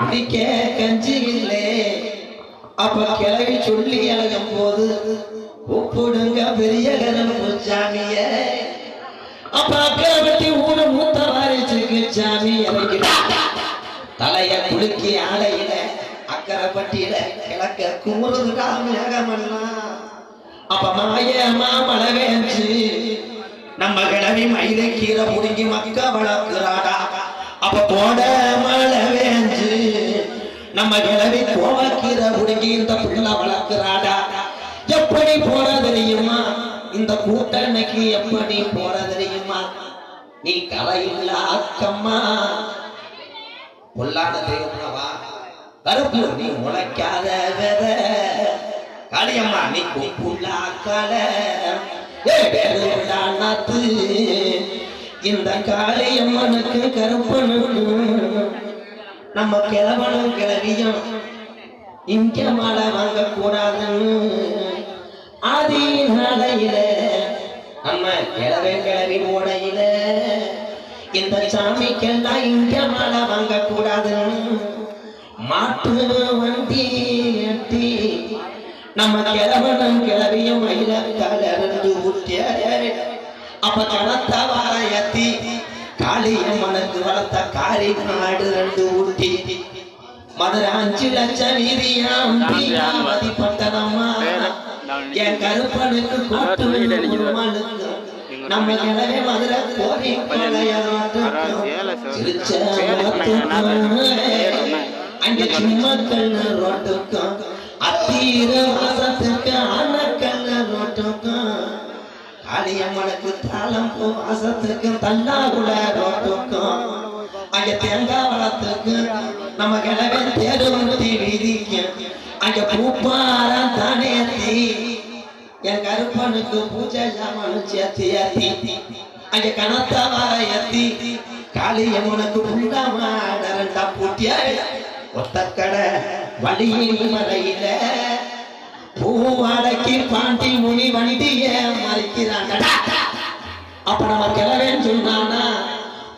குடிக்க கஞ்சி இல்லை அப்ப கிளவி சொல்லி அழகும் போது ஒப்புடுங்க பெரிய கரும்பு சாமிய அப்ப அக்கறை வெட்டி ஊன மூத்த வாரிச்சுக்கு சாமி தலைய குலுக்கி ஆலையில அக்கறை பட்டியில கிழக்க குமுறுதுடா மேகமெல்லாம் அப்ப மாயமா மழை வேஞ்சு நம்ம கிளவி மயிலை கீரை புடுங்கி மக்க வளர்க்கிறாடா. அப்ப போட நம்ம கிளவி கோவக்கீரை புடுங்கி இந்த பிள்ளை வளர்க்கிறாடா? எப்படி போற தெரியுமா? இந்த கூட்டணிக்கு எப்படி போற தெரியுமா? நீ கலையில்ல அக்கம்மா. பொல்லாத தெய்வம்னவா கருப்பு நீ முளைக்காத வேற காளியம்மா நீ குப்புள்ள அக்கால இந்த காளியம்மனுக்கு கருப்பனுக்கு நம்ம கிழவனும் கிளவியும் இங்க மழை வாங்க கூடாதுன்னு ஆதி நடையில நம்ம கிழவை கிளவி ஓடையில இந்த சாமிக்கெல்லாம் இங்க மழை வாங்க கூடாதுன்னு மாட்டு வண்டி எட்டி நம்ம கிழவனும் கிளவியும் மயில கலர்ந்து ஊட்டிய அப்ப கணத்த காளியம்மனுக்கு வளர்த்த காரி நாடு ரெண்டு ஊட்டி மதுரை அஞ்சு லட்சம் வீதியாம் மதிப்பட்டனம்மா என் கருப்பனுக்கு கோட்டு நம்ம கிழவே மதுரை கோரி அங்க சும்மா கண்ணு ரோட்டுக்கும் அத்தீர வாசத்துக்கு ரோட்டுக்கும் காளியம்மனுக்கு தாளம் பூ வாசத்துக்கும் தன்னாகுல ரோட்டுக்கும் அங்க தேங்காய் வளத்துக்கு நம்ம கிழவன் தேடு ஊத்தி வீதிக்கு அங்க பூப்பாரம் தானே என் கருப்பனுக்கு பூஜை ஜாமனு சேர்த்து ஏத்தி அங்க கணத்தா வர ஏத்தி காளியம்மனுக்கு புண்டமாடரண்டா பூட்டிய ஒத்தக்கடை வழியில் மலையில பூவாடைக்கு பாண்டி முனி வண்டி மறைக்கிறாங்கடா அப்ப நம்ம கிளவேன்னு சொன்னானா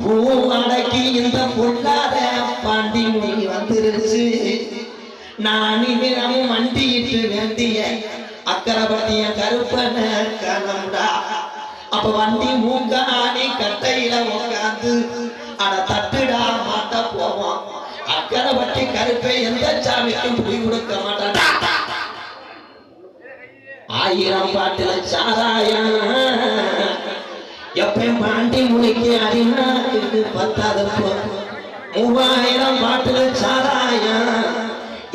பூவாடைக்கு இந்த பொல்லாத பாண்டி நீ வந்துருச்சு. நான் இனிமே மண்டியிட்டு வேண்டிய அக்கரைபத்திய கருப்பன கணம்டா. அப்ப வண்டி மூங்காணி கட்டையில உட்காந்து அட தட்டுடா மாட்ட போவோம். அக்கரபட்டி கருப்பை எந்த சாமிக்கும் புடி கொடுக்க ஆயிரம் பாட்டுல சாராயம் எப்பயும் பாண்டி முனிக்கு அடினா இது பத்தாது மூவாயிரம் பாட்டுல சாராயம்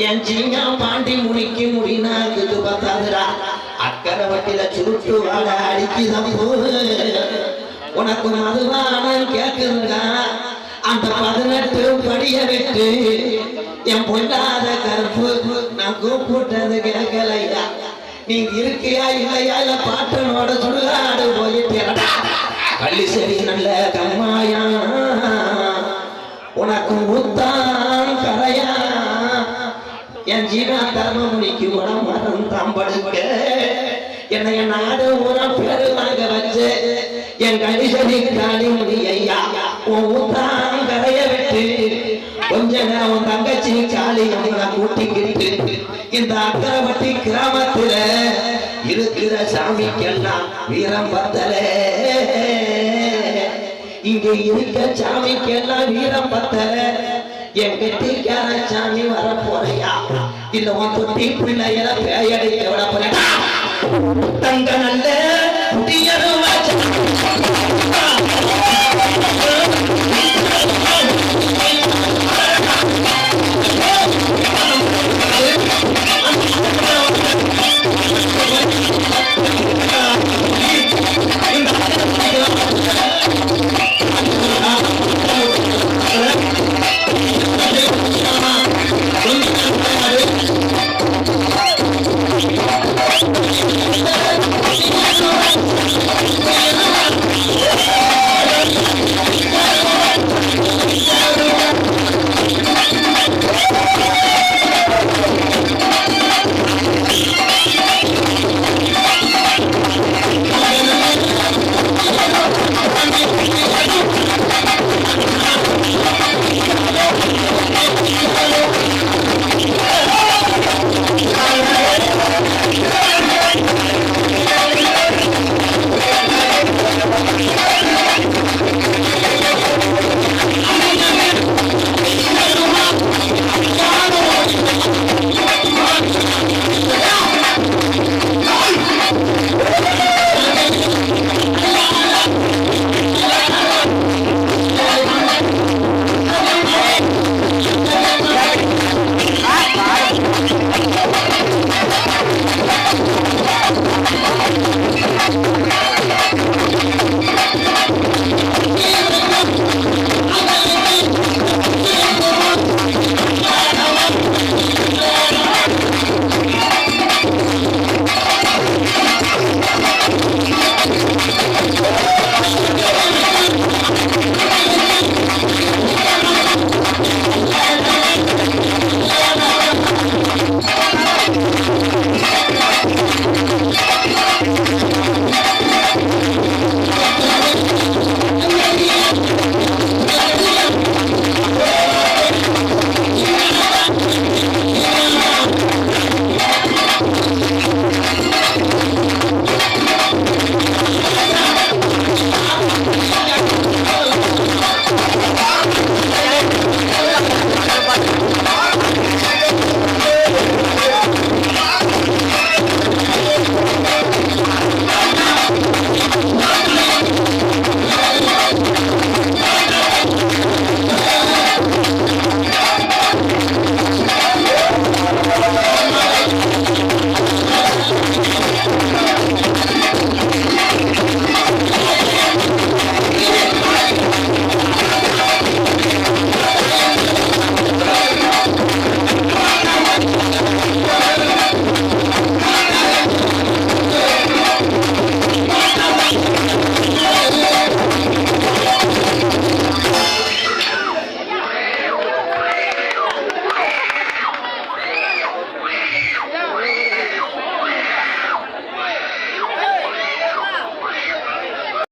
என் சிங்கா பாண்டி முனிக்கு முடினா இது பத்தாதுடா. அக்கறை வட்டில சுருட்டு வாழ அடிக்குதம் உனக்கு மதுவான கேக்குதுடா அந்த பதினெட்டு படிய விட்டு என் பொண்டாத கருப்பு நான் கூப்பிட்டது கேட்கலையா நீ இருக்கியா இல்லையா? இல்ல பாட்டனோட சுடுகாடு போயிட்டேடா கள்ளி சரி நல்ல கம்மாயா. உனக்கு முத்தான் கரையா. என் ஜீவா தர்ம முடிக்கு உரம் மரம் தாம்படுக்க என்னை என் நாடு உரம் பேரு வாங்க வச்சு என் கணிசனி காணி முடி ஐயா உன் முத்தான் கரைய விட்டு கொஞ்ச நேரம் உன் தங்கச்சி காலி அம்மனை கூட்டிக்கிட்டு இந்த அக்கரவட்டி கிராமத்துல இருக்கிற சாமிக்கெல்லாம் வீரம் பத்தலே. இங்க இருக்க சாமிக்கெல்லாம் வீரம் பத்தல. என் கெட்டிக்கார சாமி வர போறையா இல்ல உன் தொட்டி பிள்ளையில பேயடிக்க விட போறேன் தங்க நல்ல குடியரும்.